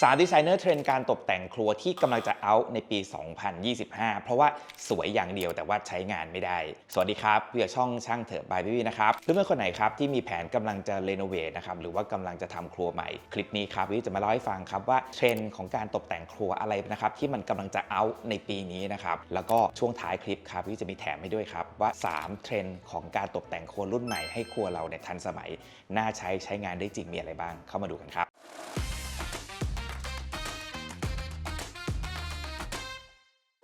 3ดีไซเนอร์เทรนด์การตกแต่งครัวที่กำลังจะเอาในปี 2025 เพราะว่าสวยอย่างเดียวแต่ว่าใช้งานไม่ได้ สวัสดีครับเพี่อช่องช่างเถอะบายพี่นะครับเพื่อนๆคนไหนครับที่มีแผนกำลังจะรีโนเวทนะครับหรือว่ากำลังจะทำครัวใหม่ คลิปนี้ครับพี่จะมาเล่าให้ฟังครับว่าเทรนด์ของการตกแต่งครัวอะไรนะครับที่มันกำลังจะเอาในปีนี้นะครับแล้วก็ช่วงท้ายคลิปครับพี่จะมีแถมให้ด้วยครับว่า 3 เทรนด์ของการตกแต่งครัวรุ่นใหม่ให้ครัวเราเนี่ยทันสมัยน่าใช้ใช้งานได้จริงมีอะไรบ้างเข้ามาดูกันครับ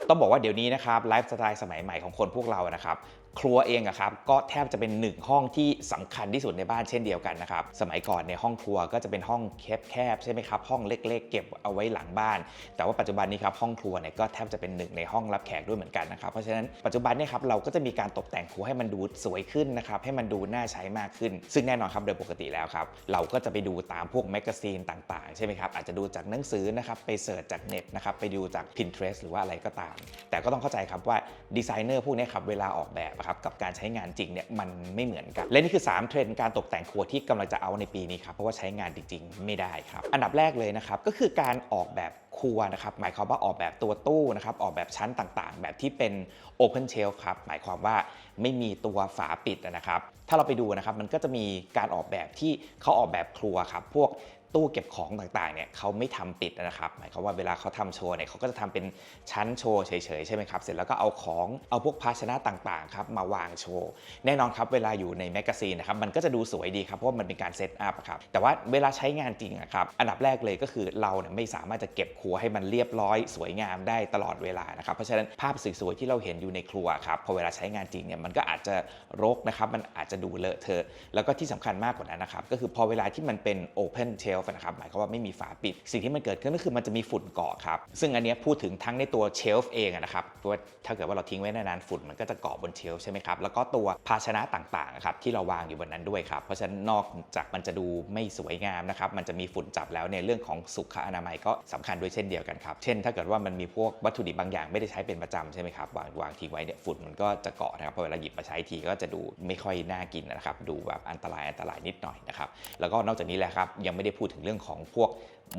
ต้องบอกว่าเดี๋ยวนี้นะครับไลฟ์สไตล์สมัยใหม่ของคนพวกเรานะครับ ครัวเองอะครับก็แทบจะเป็นหนึ่งห้องที่สำคัญที่สุดในบ้านเช่นเดียวกันนะครับสมัยก่อนในห้องครัวก็จะเป็นห้องแคบๆใช่ไหมครับห้องเล็ก ๆ เก็บเอาไว้หลังบ้าน แต่ว่าปัจจุบันนี้ครับห้องครัวเนี่ยก็แทบจะเป็นหนึ่งในห้องรับแขกด้วยเหมือนกันนะครับเพราะฉะนั้นปัจจุบันเนี่ยครับเราก็จะมีการตกแต่งครัวให้มันดูสวยขึ้นนะครับให้มันดูน่าใช้มากขึ้น ซึ่งแน่นอนครับโดยปกติแล้วครับเราก็จะไปดูตามพวกแมกกาซีนต่างๆใช่ไหมครับอาจจะดูจากหนังสือนะครับไปเสิร์ชจากเน็ตนะครับไปดูจาก Pinterest หรือว่าอะไรก็ตาม แต่ก็ต้องเข้าใจครับว่าดีไซเนอร์พวกนี้ครับเวลาออกแบบครับกับการใช้งานจริงเนี่ยมันไม่เหมือนกัน และนี่คือ 3 เทรนด์การตกแต่งครัวที่กำลังจะเอาในปีนี้ครับเพราะว่าใช้งานจริงๆ ไม่ได้ครับ อันดับแรกเลยนะครับก็คือการออกแบบครัวนะครับหมายความว่าออกแบบตัวตู้นะครับออกแบบชั้นต่างๆ แบบที่เป็น Open Shelf ครับหมายความว่าไม่มีตัวฝาปิดนะครับ ถ้าเราไปดูนะครับมันก็จะมีการออกแบบที่เขาออกแบบครัวครับพวก ตู้เก็บของต่างๆเนี่ยเขาไม่ทำปิดนะครับ หมายความว่าเวลาเขาทำโชว์เนี่ยเขาก็จะทำเป็นชั้นโชว์เฉยๆใช่ไหมครับ เสร็จแล้วก็เอาของเอาพวกภาชนะต่างๆครับมาวางโชว์แน่นอนครับเวลาอยู่ในแมกกาซีนนะครับมันก็จะดูสวยดีครับเพราะว่ามันเป็นการเซตอัพครับแต่ว่าเวลาใช้งานจริงอะครับอันดับแรกเลยก็คือเราเนี่ยไม่สามารถจะเก็บครัวให้มันเรียบร้อยสวยงามได้ตลอดเวลานะครับเพราะฉะนั้นภาพสวยๆที่เราเห็นอยู่ในครัวครับพอเวลาใช้งานจริงเนี่ยมันก็อาจจะรกนะครับมันอาจจะดูเลอะเทอะแล้วก็ที่สำคัญมากกว่านั้นนะครับก็คือพอเวลาที่มันเป็น Open Shelf นะครับหมายความว่าไม่มีฝาปิด สิ่งที่มันเกิดขึ้นก็คือมันจะมีฝุ่นเกาะครับซึ่งอันนี้พูดถึงทั้งในตัวเชลฟ์เองนะครับเพราะว่าถ้าเกิดว่าเราทิ้งไว้นานๆฝุ่นมันก็จะเกาะบนเชลฟ์ใช่ไหมครับแล้วก็ตัวภาชนะต่างๆครับที่เราวางอยู่บนนั้นด้วยครับเพราะฉะนั้นนอกจากมันจะดูไม่สวยงามนะครับมันจะมีฝุ่นจับแล้วในเรื่องของสุขอนามัยก็สำคัญด้วยเช่นเดียวกันครับเช่น ถ้าเกิดว่ามันมีพวกวัตถุดิบบางอย่างไม่ได้ใช้เป็นประจำใช่ไหมครับวางวางทิ้งไว้เนี่ยฝุ่นมันก็จะเกาะนะครับพอเวลาหยิบมาใช้ทีก็จะดูไม่ค่อยน่ากินนะครับดูแบบอันตรายอันตรายนิดหน่อยนะครับแล้วก็นอกจากนี้แหละครับยังไม่ได้พูดถึงเรื่องของพวก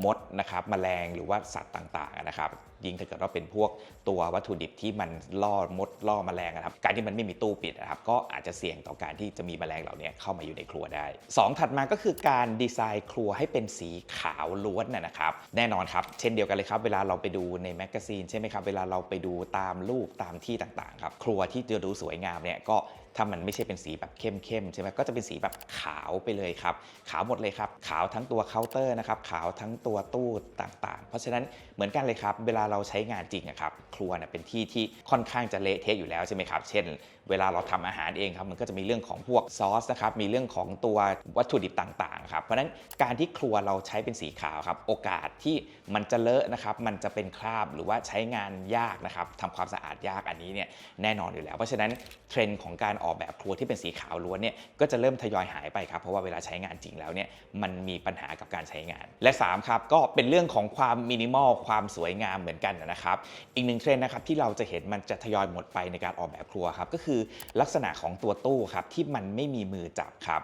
มดนะครับแมลงหรือว่าสัตว์ต่างๆนะครับยิ่งถ้าเกิดว่าเป็นพวกตัววัตถุดิบที่มันล่อมดล่อแมลงนะครับ การที่มันไม่มีตู้ปิดนะครับ ก็อาจจะเสี่ยงต่อการที่จะมีแมลงเหล่านี้เข้ามาอยู่ในครัวได้ 2 ถัดมาก็คือการดีไซน์ครัวให้เป็นสีขาวล้วนนะนะครับ แน่นอนครับ เช่นเดียวกันเลยครับ เวลาเราไปดูในแมกกาซีนใช่ไหมครับ เวลาเราไปดูตามรูปตามที่ต่างๆครับ ครัวที่จะดูสวยงามเนี่ยก็ถ้ามันไม่ใช่เป็นสีแบบเข้มๆใช่ไหมก็จะเป็นสีแบบขาวไปเลยครับ ขาวหมดเลยครับ ขาวทั้งตัวเคาน์เตอร์นะครับขาวทั้งตัวตู้ต่างๆ เพราะฉะนั้นเหมือนกันเลยครับ เวลาเราใช้งานจริงอะครับครัวเนี่ยเป็นที่ที่ค่อนข้างจะเละเทะอยู่แล้วใช่ไหมครับ เช่น เวลาเราทำอาหารเองครับมันก็จะมีเรื่องของพวกซอสนะครับมีเรื่องของตัววัตถุดิบต่างๆครับเพราะฉะนั้นการที่ครัวเราใช้เป็นสีขาวครับโอกาสที่มันจะเลอะนะครับมันจะเป็นคราบหรือว่าใช้งานยากนะครับทำความสะอาดยากอันนี้เนี่ยแน่นอนอยู่แล้ว เพราะฉะนั้นเทรนด์ของการออกแบบครัวที่เป็นสีขาวล้วนเนี่ยก็จะเริ่มทยอยหายไปครับเพราะว่าเวลาใช้งานจริงแล้วเนี่ยมันมีปัญหากับการใช้งาน และ3ครับก็เป็นเรื่องของความมินิมอลความสวยงามเหมือนกันนะครับ อีกหนึ่งเทรนด์นะครับที่เราจะเห็นมันจะทยอยหมดไปในการออกแบบครัวครับก็คือลักษณะของตัวตู้ครับที่มันไม่มีมือจับครับ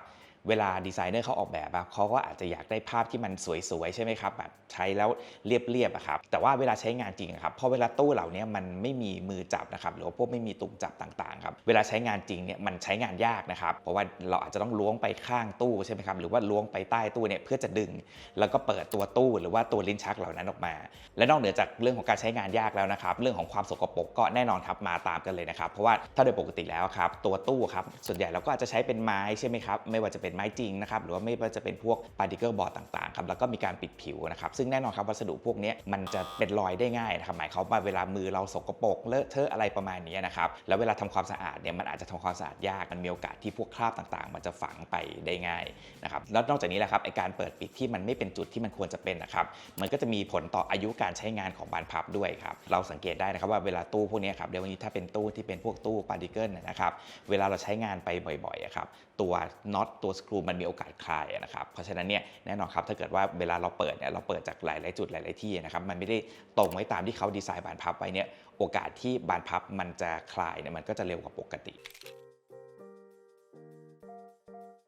เวลาดีไซเนอร์เขาออกแบบอะเขาก็อาจจะอยากได้ภาพที่มันสวยๆใช่ไหมครับแบบใช้แล้วเรียบๆอะครับแต่ว่าเวลาใช้งานจริงครับพอเวลาตู้เหล่านี้มันไม่มีมือจับนะครับหรือว่าพวกไม่มีตุ่มจับต่างๆครับเวลาใช้งานจริงเนี่ยมันใช้งานยากนะครับเพราะว่าเราอาจจะต้องล้วงไปข้างตู้ใช่ไหมครับหรือว่าล้วงไปใต้ตู้เนี่ยเพื่อจะดึง แล้วก็เปิดตัวตู้หรือว่าตัวลิ้นชักเหล่านั้นออกมา และนอกเหนือจากเรื่องของการใช้งานยากแล้วนะครับเรื่องของความสกปรกก็แน่นอนครับมาตามกันเลยนะครับเพราะว่าถ้าโดยปกติแล้วครับตัวตู้ครับส่วนใหญ่เราก็อาจจะใช้เป็นไม้ใช่ไหมครับไม่ว่าจะเป็นไม้จริงนะครับหรือว่าไม่ว่าจะเป็นพวกปาร์ติเคิลบอร์ดต่างๆครับแล้วก็มีการปิดผิวนะครับซึ่งแน่นอนครับวัสดุพวกนี้มันจะเป็นรอยได้ง่ายนะครับหมายความว่าเวลามือเราสกปรกเลอะเทอะอะไรประมาณนี้นะครับแล้วเวลาทำความสะอาดเนี่ยมันอาจจะทำความสะอาดยากมันมีโอกาสที่พวกคราบต่างๆ มันจะฝังไปได้ง่ายนะครับแล้วนอกจากนี้แหละครับไอการเปิดปิดที่มันไม่เป็นจุดที่มันควรจะเป็นนะครับมันก็จะมีผลต่ออายุการใช้งานของบานพับด้วยครับเราสังเกตได้นะครับว่าเวลาตู้พวกนี้ครับเดี๋ยววันนี้ถ้าเป็นตู้ที่เป็นพวกตู้ปาร์ติเคิลนะครับเวลาเราใช้งานไปบ่อยๆครับตัวน็อตตัวสกรูมันมีโอกาสคลายนะครับเพราะฉะนั้นเนี่ยแน่นอนครับถ้าเกิดว่าเวลาเราเปิดเนี่ยเราเปิดจากหลาย ๆ จุดหลาย ๆ ที่นะครับมันไม่ได้ตรงไว้ตามที่เขาดีไซน์บานพับไว้เนี่ยโอกาสที่บานพับมันจะคลายเนี่ยมันก็จะเร็วกว่าปกติ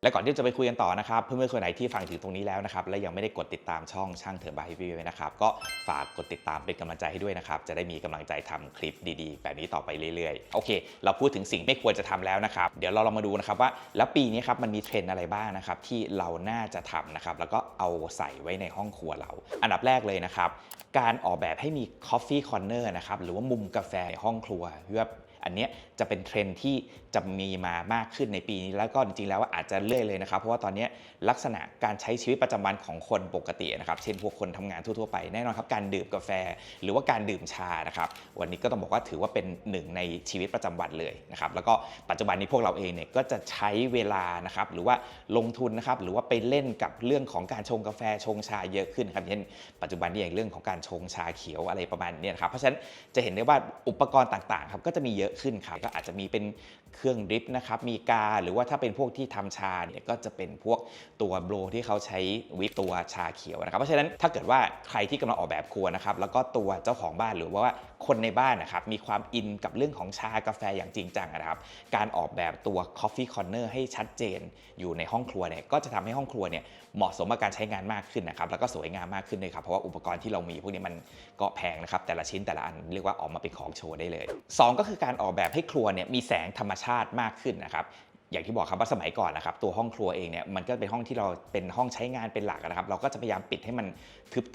และก่อนที่จะไปคุยกันต่อนะครับ เพื่อนๆคนไหนที่ฟังถึงตรงนี้แล้วนะครับ และยังไม่ได้กดติดตามช่องช่างเถอะบายพี่ไว้นะครับ ก็ฝากกดติดตามเป็นกำลังใจให้ด้วยนะครับ จะได้มีกำลังใจทำคลิปดีๆ แบบนี้ต่อไปเรื่อยๆ โอเค เราพูดถึงสิ่งไม่ควรจะทำแล้วนะครับ เดี๋ยวเราลองมาดูนะครับว่า แล้วปีนี้ครับมันมีเทรนด์อะไรบ้างนะครับที่เราน่าจะทำนะครับ แล้วก็เอาใส่ไว้ในห้องครัวเรา อันดับแรกเลยนะครับ การออกแบบให้มี Coffee Corner นะครับ หรือว่ามุมกาแฟในห้องครัวเพื่อ อันเนี้ยจะเป็นเทรนที่จะมีมามากขึ้นในปีนี้ แล้วก็จริงๆแล้วอาจจะเรื่อยเลยนะครับ เพราะว่าตอนนี้ลักษณะการใช้ชีวิตประจำวันของคนปกตินะครับ เช่นพวกคนทำงานทั่วๆไปแน่นอนครับการดื่มกาแฟ หรือว่าการดื่มชานะครับ วันนี้ก็ต้องบอกว่าถือว่าเป็นหนึ่งในชีวิตประจำวันเลยนะครับ แล้วก็ปัจจุบันนี้พวกเราเองเนี่ยก็จะใช้เวลานะครับหรือว่าลงทุนนะครับหรือว่าไปเล่นกับเรื่องของการชงกาแฟชงชาเยอะขึ้นครับเช่นปัจจุบันนี้อย่างเรื่องของการชงชาเขียวอะไรประมาณนี้นะครับเพราะฉะนั้นจะเห็นได้ว่าอุปกรณ์ต่างๆครับก็จะมีเยอะขึ้นครับก็อาจจะมีเป็นเครื่องดริปนะครับมีกาหรือว่าถ้าเป็นพวกที่ทำชาเนี่ยก็จะเป็นพวกตัวโบรที่เขาใช้วิปตัวชาเขียวนะครับเพราะฉะนั้นถ้าเกิดว่าใครที่กำลังออกแบบครัวนะครับแล้วก็ตัวเจ้าของบ้านหรือว่าคนในบ้านนะครับมีความอินกับเรื่องของชากาแฟอย่างจริงจังนะครับการออกแบบตัว Coffee Corner ให้ชัดเจนอยู่ในห้องครัวเนี่ยก็จะทำให้ห้องครัวเนี่ยเหมาะสมกับการใช้งานมากขึ้นนะครับแล้วก็สวยงามมากขึ้นเลยครับเพราะว่าอุปกรณ์ที่เรามีพวกนี้มันก็แพงนะครับแต่ละชิ้นแต่ละอันเรียกว่าออกมาเป็นของโชว์ได้เลยสองก็คือการออกออกแบบให้ครัวเนี่ยมีแสงธรรมชาติมากขึ้นนะครับ อย่างที่บอกครับว่าสมัยก่อนนะครับตัวห้องครัวเองเนี่ยมันก็เป็นห้องที่เราเป็นห้องใช้งานเป็นหลักนะครับเราก็จะพยายามปิดให้มัน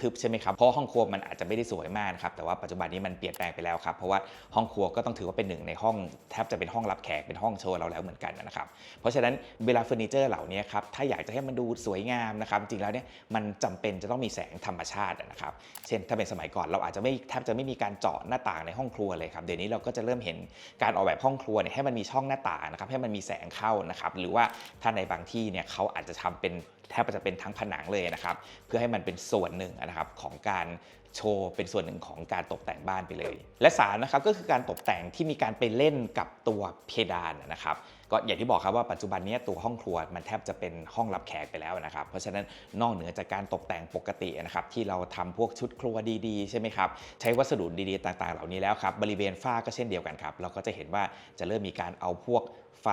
ทึบๆใช่ไหมครับเพราะห้องครัวมันอาจจะไม่ได้สวยมากนะครับแต่ว่าปัจจุบันนี้มันเปลี่ยนแปลงไปแล้วครับเพราะว่าห้องครัวก็ต้องถือว่าเป็นหนึ่งในห้องแทบจะเป็นห้องรับแขกเป็นห้องโชว์เราแล้วเหมือนกันนะครับเพราะฉะนั้นเวลาเฟอร์นิเจอร์เหล่านี้ครับถ้าอยากจะให้มันดูสวยงามนะครับจริงๆแล้วเนี่ยมันจำเป็นจะต้องมีแสงธรรมชาตินะครับเช่นถ้าเป็นสมัยก่อนเราอาจจะไม่แทบจะไม่มีการเจาะหน้าต่างในห้องครัวเลยครับเดี๋ยวนี้เราก็จะเริ่มเห็นการออกแบบห้องครัวเนี่ยให้มันมีช่องหน้าต่างนะครับให้มันมีแสงเข้านะครับหรือว่าถ้าในบางที่เนี่ยเขาอาจจะทำเป็นแทบจะเป็นทั้งผนังเลยนะครับ เพื่อให้มันเป็นส่วนหนึ่งนะครับของการโชว์เป็นส่วนหนึ่งของการตกแต่งบ้านไปเลย และสารนะครับก็คือการตกแต่งที่มีการไปเล่นกับตัวเพดานนะครับ ก็อย่างที่บอกครับว่าปัจจุบันนี้ตัวห้องครัวมันแทบจะเป็นห้องรับแขกไปแล้วนะครับ เพราะฉะนั้นนอกเหนือจากการตกแต่งปกตินะครับที่เราทำพวกชุดครัวดีๆ ใช่ไหมครับ ใช้วัสดุดีๆ ต่างๆ เหล่านี้แล้วครับบริเวณฝ้าก็เช่นเดียวกันครับ เราก็จะเห็นว่าจะเริ่มมีการเอาพวกไฟ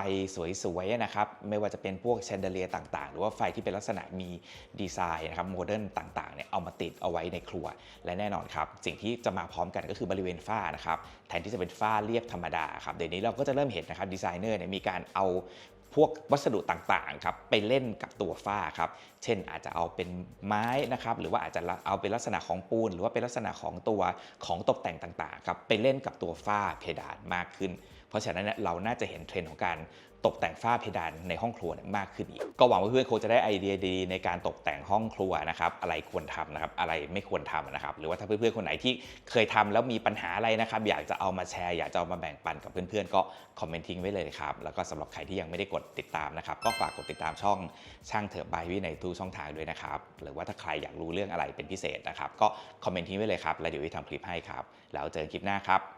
สวยๆนะครับไม่ว่าจะเป็นพวกแชนเดเลียต่างๆ หรือว่าไฟที่เป็นลักษณะมีดีไซน์นะครับโมเดิร์นต่างๆเนี่ยเอามาติดเอาไว้ในครัว และแน่นอนครับ สิ่งที่จะมาพร้อมกันก็คือบริเวณฝ้านะครับแทนที่จะเป็นฝ้าเรียบธรรมดาครับเดี๋ยวนี้เราก็จะเริ่มเห็นนะครับดีไซเนอร์เนี่ยมีการเอาพวกวัสดุต่างๆครับไปเล่นกับตัวฝ้าครับ เช่นอาจจะเอาเป็นไม้นะครับ หรือว่าอาจจะเอาเป็นลักษณะของปูน หรือว่าเป็นลักษณะของตัวของตกแต่งต่างๆครับไปเล่นกับตัวฝ้าเพดานมากขึ้น เพราะฉะนั้นเราน่าจะเห็นเทรนด์ของการตกแต่งฝ้าเพดานในห้องครัวมากขึ้นอีก ก็หวังว่าเพื่อนๆคงจะได้ไอเดียดีในการตกแต่งห้องครัวนะครับ อะไรควรทำนะครับ อะไรไม่ควรทำนะครับ หรือว่าถ้าเพื่อนๆคนไหนที่เคยทำแล้วมีปัญหาอะไรนะครับ อยากจะเอามาแชร์ อยากจะเอามาแบ่งปันกับเพื่อนๆ ก็คอมเมนต์ทิ้งไว้เลยครับ แล้วก็สำหรับใครที่ยังไม่ได้กดติดตามนะครับ ก็ฝากกดติดตามช่องช่างเถอะบายวิในทุกช่องทางด้วยนะครับ หรือว่าถ้าใครอยากรู้เรื่องอะไรเป็นพิเศษนะครับ ก็คอมเมนต์ทิ้งไว้เลยครับ แล้วเดี๋ยววิทำคลิปให้ครับ แล้วเจอคลิปหน้าครับ